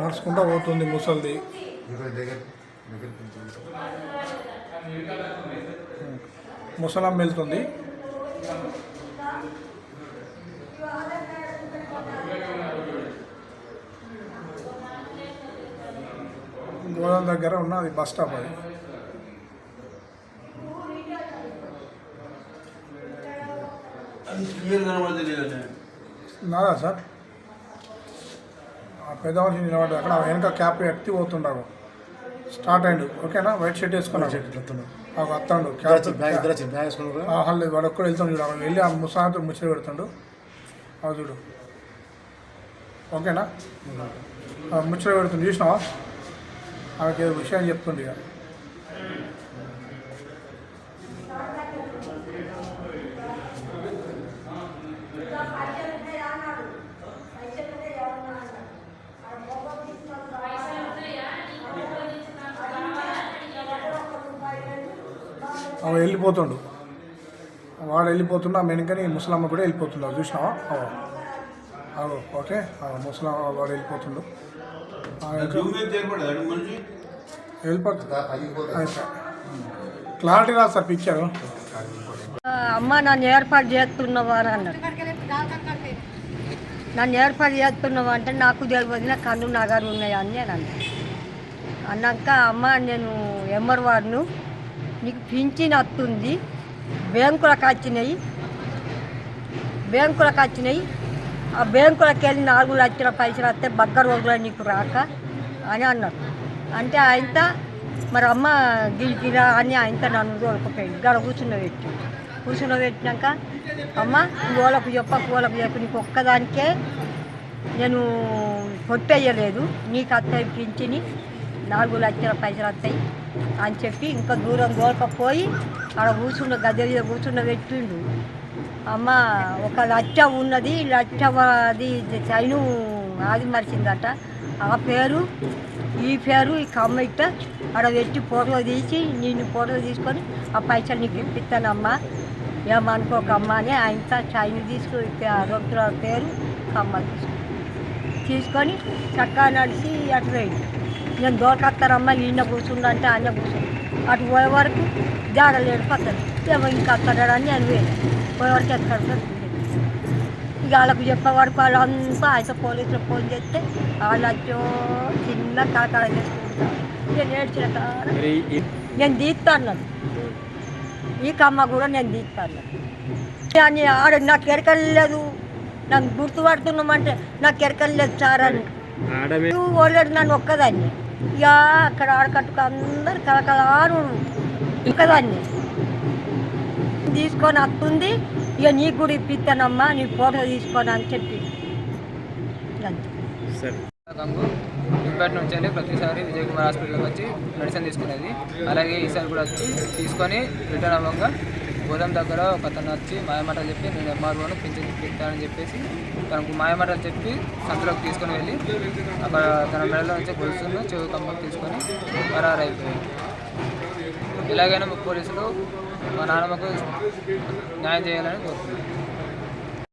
నడుచుకుంటూ పోతుంది ముసలిది. ముసలం వెళ్తుంది. గోదాం దగ్గర ఉన్నది బస్ స్టాప్ అది. నాదా సార్? ఆ పెద్ద మనిషి నిలబడ్డా అక్కడ వెనక క్యాప్ ఎత్తి పోతుండవు. స్టార్ట్ అయ్యిండు ఓకేనా? వైట్ షర్ట్ వేసుకున్నాడు. ఒక అత్తాడు క్యాప్ లేదు వాడు ఒక్కడు వెళ్తాడు చూడు. అక్కడ వెళ్ళి ఆ ముసాతో ముచ్చట పెడుతుండు. అవి చూడు. ఓకేనా? ముచ్చట పెడుతుంది చూసినావా? ఆమెకి ఏదో విషయం చెప్తుంది ఇక. ఆమె వెళ్ళిపోతుండు. వాడు వెళ్ళిపోతుండు ఆమె వెనుకని ముసలమ్మ కూడా వెళ్ళిపోతుండు. అది చూసినావా? అవు. అవు ఓకే. ముసలమ్మ వాడు వెళ్ళిపోతుండు. వెళ్ళిపోతుంది క్లారిటీ రాదు సార్. పిక్చర్. అమ్మ నన్ను ఏర్పాటు చేస్తున్నావా అని అన్నాడు నన్ను ఏర్పాటు చేస్తున్నావా అంటే నాకు తెలియదు నా కన్ను నగరు ఉన్నాయి అని నేను అన్నాను. అన్నాక అమ్మ నేను ఎంఆర్ వాడును నీకు పింఛన్ వస్తుంది. బ్యాంకులకు వచ్చినాయి. బ్యాంకులకు వచ్చినాయి. ఆ బ్యాంకులకు వెళ్ళి నాలుగు లక్షల పైసలు వస్తే బగ్గ రోజులు నీకు రాక అని అన్నారు. అంటే ఆయనతో మరి అమ్మ గిరికిరా అని ఆయనతో నన్ను దొరకపోయింది గడ కూర్చున్నబెట్టి కూర్చున్నబెట్టినాక అమ్మ గోలకు చెప్ప గోలకు చెప్పు నీకు ఒక్కదానికే నేను కొట్టేయలేదు. నీకు అత్తాయి పింఛని నాలుగు లక్షల పైసలు వస్తాయి. అని చెప్పి ఇంకా దూరం దూరకపోయి ఆడ కూర్చున్న గద్దె మీద కూర్చున్న పెట్టిండు. అమ్మ ఒక లచ్చ ఉన్నది లచ్చ అది చైను ఆది మరిచిందట. ఆ పేరు ఈ పేరు ఈ కమ్మ ఇట్ట ఆడ పెట్టి ఫోటో తీసి నేను ఫోటో తీసుకొని ఆ పైసలు నీకు ఇప్పిస్తానమ్మా. ఏమనుకోకమ్మా అని ఆయనతో చైన్ తీసుకుని రొక్కుల పేరు కమ్మ తీసుకుని తీసుకొని చక్కగా నడిచి అటు పోయింది నేను దోరకత్తారమ్మా ఈయన కూర్చుండంటే ఆయన కూర్చుండు. అటు పోయే వరకు జాడలేడు పక్కన. ఏమో ఇంకా అక్కడని నేను పోయాను. పోయే వరకు ఎక్కడ ఇక వాళ్ళకు చెప్పే వరకు వాళ్ళంతా అయితే పోలీసులు ఫోన్ చేస్తే వాళ్ళు వచ్చో చిన్న కాకాడ చేసుకుంటారు నేను ఏడ్చిన కాడ నేను తీస్తాను ఈ కమ్మ కూడా నేను తీస్తాను అని ఆడ నాకు ఎరకలేదు. నాకు గుర్తుపడుతున్నామంటే నాకు ఎరకలేదు సార్ అని. ఓలేడు నన్ను ఒక్కదాన్ని. ఇక అక్కడ ఆడకట్టుకు అందరు కలకలారు ఇంకదాన్ని తీసుకొని వస్తుంది ఇక నీ కూడా ఇప్పిస్తానమ్మా నీ ఫోటో తీసుకొని అని చెప్పి. అంతే. ఇప్పటి నుంచి వెళ్ళి ప్రతిసారి విజయ్ కుమార్ హాస్పిటల్కి వచ్చి మెడిసిన్ తీసుకునేది. అలాగే ఈసారి కూడా వచ్చి తీసుకొని రిటర్న్ అవ్వగా గోదాం దగ్గర ఒక అతను వచ్చి మాయమాటలు చెప్పి నేను ఎంఆర్ఓను పింఛన్ పెట్టానని చెప్పేసి తనకు మాయమాటలు చెప్పి సంతలోకి తీసుకొని వెళ్ళి అక్కడ తన మెడలో నుంచి గొలుసును చెవు కమ్మకు తీసుకొని పరారైపోయాయి ఇలాగైనా పోలీసులు మా నాన్నమ్మకు న్యాయం చేయాలని కోరుతున్నాను